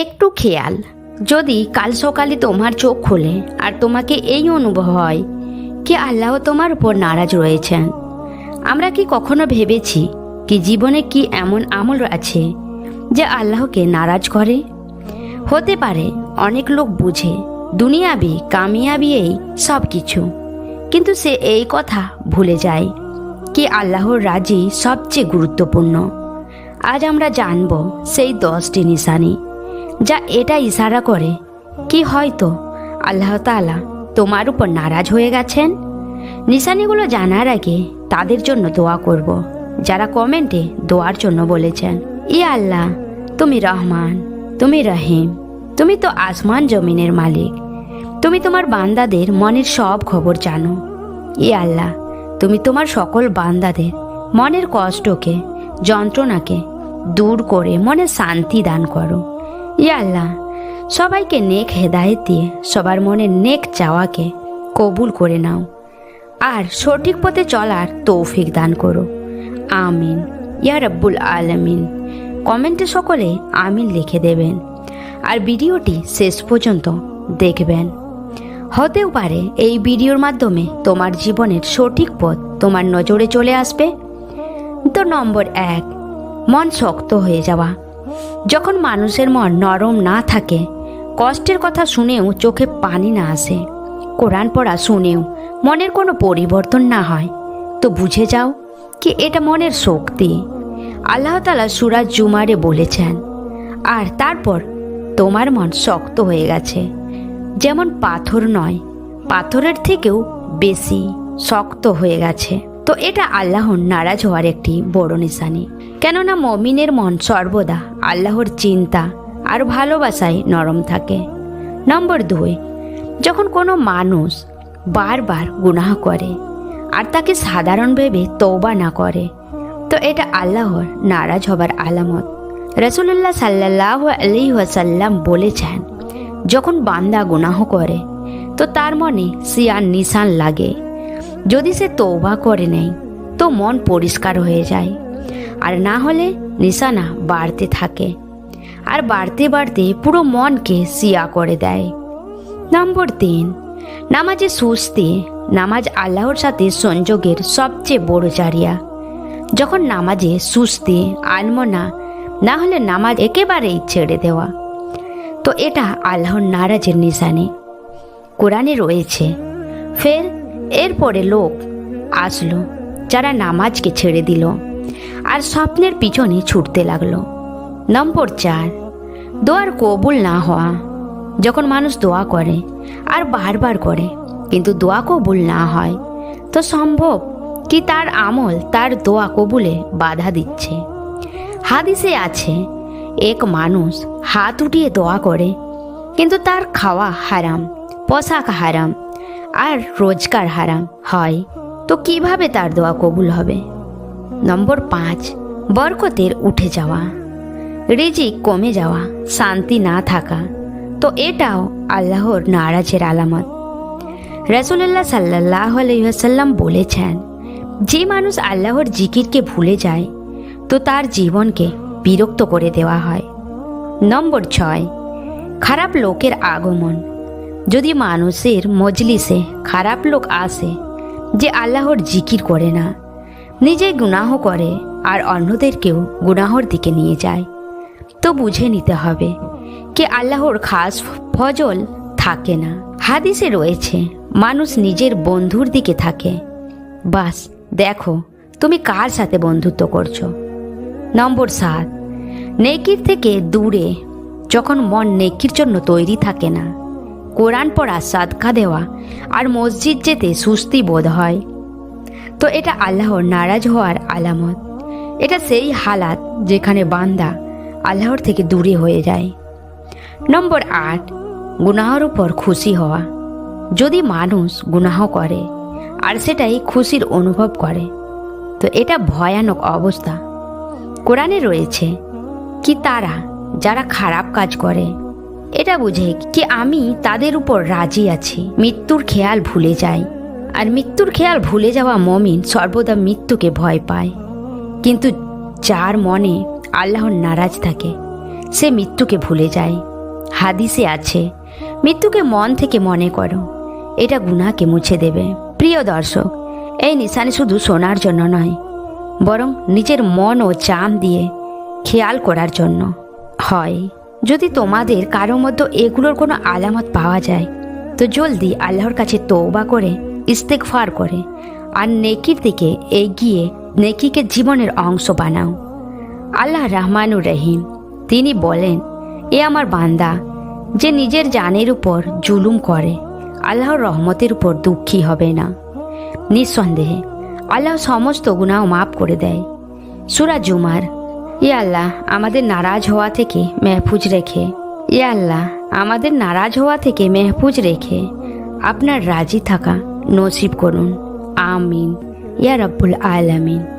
একটু খেয়াল। যদি কাল সকালে তোমার চোখ খোলে আর তোমাকে এই অনুভব হয় কি আল্লাহ তোমার উপর নারাজ রয়েছেন। আমরা কি কখনো ভেবেছি কি জীবনে কি এমন আমল আছে যে আল্লাহকে নারাজ করে? হতে পারে অনেক লোক বুঝে দুনিয়াবি, কামিয়াবি এই সব কিছু কিন্তু সে এই কথা ভুলে যায় কি আল্লাহর রাজি সবচেয়ে গুরুত্বপূর্ণ। আজ আমরা জানব সেই দশটি নিশানি। যা এটা ইশারা করে। কি হয়তো? আল্লাহ তাআলা তোমার উপর নারাজ হয়ে গেছেন? নিশানিগুলো জানার আগে তাদের জন্য দোয়া করব, যারা কমেন্টে দোয়ার জন্য বলেছেন। ই আল্লাহ, তুমি রহমান, তুমি রহিম, তুমি তো আসমান জমিনের মালিক। তুমি তোমার বান্দাদের মনের সব খবর জানো। ই আল্লাহ, তুমি তোমার সকল বান্দাদের মনের কষ্টকে, যন্ত্রণাকে দূর করে মনে শান্তি দান করো। আল্লাহ, সবাইকে নেক হেদায়েত দিয়ে, সবার মনে নেক চাওয়াকে কবুল করে নাও। আর সঠিক পথে চলার তৌফিক দান করো। আমিন। ইয়া রব্বুল আলমিন। কমেন্টে সকলে আমিন লিখে দেবেন। আর ভিডিওটি শেষ পর্যন্ত দেখবেন। হতেও পারে এই ভিডিওর মাধ্যমে তোমার জীবনের সঠিক পথ তোমার নজরে চলে আসবে। তো নম্বর এক, মন শক্ত হয়ে যাওয়া। যখন মানুষের মন নরম না থাকে, কষ্টের কথা শুনেও চোখে পানি না আসে। কোরআন পড়া শুনেও মনের কোনো পরিবর্তন না হয়। তো বুঝে যাও কি এটা মনের শক্তি। আল্লাহ তালা সুরাজ জুমারে বলেছেন, আর তারপর তোমার মন শক্ত হয়ে গেছে। যেমন পাথর নয়, পাথরের থেকেও বেশি শক্ত হয়ে গেছে। তো এটা আল্লাহর নারাজ হওয়ার একটি বড় নিশানি। কেননা মমিনের মন সর্বদা আল্লাহর চিন্তা আর ভালোবাসায় নরম থাকে। নম্বর দুই, যখন কোনো মানুষ বারবার গুনাহ করে আর তাকে সাধারণ ভেবে তৌবা না করে, তো এটা আল্লাহর নারাজ হবার আলামত। রসুল্লাহ সাল্লাহ আলি ওয়াসাল্লাম বলেছেন, যখন বান্দা গুনাহ করে, তো তার মনে সিয়ার নিশান লাগে। যদি সে তৌবা করে নেয়, তো মন পরিষ্কার হয়ে যায়। আর না হলে নিশানা বাড়তে থাকে। আর বাড়তে বাড়তে পুরো মনকে সিয়া করে দেয়। নম্বর তিন, নামাজে সুস্তি নামাজ আল্লাহর সাথে সংযোগের সবচেয়ে বড় জারিয়া। যখন নামাজে সুস্তি আলমনা না হলে নামাজ একেবারেই ছেড়ে দেওয়া। তো এটা আল্লাহর নারাজের নিশানি। কোরআনে রয়েছে, ফের এরপরে লোক আসলো, যারা নামাজকে ছেড়ে দিল আর স্বপ্নের পিছনে ছুটতে লাগল। নম্বর চার, দোয়ার কবুল না হওয়া। যখন মানুষ দোয়া করে আর বারবার করে, কিন্তু দোয়া কবুল না হয়, তো সম্ভব কি তার আমল তার দোয়া কবুলে বাধা দিচ্ছে? হাদিসে আছে, এক মানুষ হাত উঠিয়ে দোয়া করে, কিন্তু তার খাওয়া হারাম, পোশাক হারাম আর রোজগার হারাম হয়, তো কীভাবে তার দোয়া কবুল হবে? নম্বর পাঁচ, বরকতের উঠে যাওয়া। রিজিক কমে যাওয়া, শান্তি না থাকা, তো এটাও আল্লাহর নারাজের আলামত। রসুল্লাহ সাল্লাহ আলহিহাসাল্লাম বলেছেন, যে মানুষ আল্লাহর জিকিরকে ভুলে যায়, তো তার জীবনকে বিরক্ত করে দেওয়া হয়। নম্বর ছয়, খারাপ লোকের আগমন। যদি মানুষের মজলিসে খারাপ লোক আসে যে আল্লাহর জিকির করে না, নিজে গুনাহ করে আর অন্যদেরকেও গুনাহর দিকে নিয়ে যায়, তো বুঝে নিতে হবে কি আল্লাহর খাস ফজল থাকে না। হাদিসে রয়েছে, মানুষ নিজের বন্ধুর দিকে থাকে। বাস, দেখো তুমি কার সাথে বন্ধুত্ব করছ। নম্বর সাত, নেকির থেকে দূরে, যখন মন নেকির জন্য তৈরি থাকে না কোরআন পড়া সাদকা দেওয়া আর মসজিদ যেতে সুস্তি বোধ হয়। তো এটা আল্লাহর নারাজ হওয়ার আলামত। এটা সেই হালাত যেখানে বান্দা আল্লাহর থেকে দূরে হয়ে যায়। নম্বর আট, গুনাহর উপর খুশি হওয়া। যদি মানুষ গুনাহ করে আর সেটাই খুশির অনুভব করে, তো এটা ভয়ানক অবস্থা। কোরআনে রয়েছে কি তারা, যারা খারাপ কাজ করে এটা বুঝে কি আমি তাদের উপর রাজি আছি। মৃত্যুর খেয়াল ভুলে যাই। আর মৃত্যুর খেয়াল ভুলে যাওয়া মমিন সর্বদা মৃত্যুকে ভয় পায়। কিন্তু যার মনে আল্লাহর নারাজ থাকে, সে মৃত্যুকে ভুলে যায়। হাদিসে আছে, মৃত্যুকে মন থেকে মনে করো, এটা গুনাহকে মুছে দেবে। প্রিয় দর্শক, এই নিশানি শুধু শোনার জন্য নয়, বরং নিজের মন ও চাম দিয়ে খেয়াল করার জন্য হয়। যদি তোমাদের কারও মধ্যে এগুলোর কোনো আলামত পাওয়া যায়, তো জলদি আল্লাহর কাছে তৌবা করে ইস্তেকফার করে আর নেকির দিকে এগিয়ে নেকিকে জীবনের অংশ বানাও। আল্লাহ রহমানুর রহিম, তিনি বলেন, এ আমার বান্দা, যে নিজের জানের উপর জুলুম করে, আল্লাহর রহমতের উপর দুঃখী হবে না। নিঃসন্দেহে আল্লাহ সমস্ত গুনাহ মাফ করে দেয়। সুরা জুমার ই আল্লাহ, আমাদের নারাজ হওয়া থেকে মেহফুজ রেখে। ই আল্লাহ, আমাদের নারাজ হওয়া থেকে মেহফুজ রেখে। আপনার রাজি থাকা নসিব করুন। আমিন। ইয়া রব্বুল আলামিন।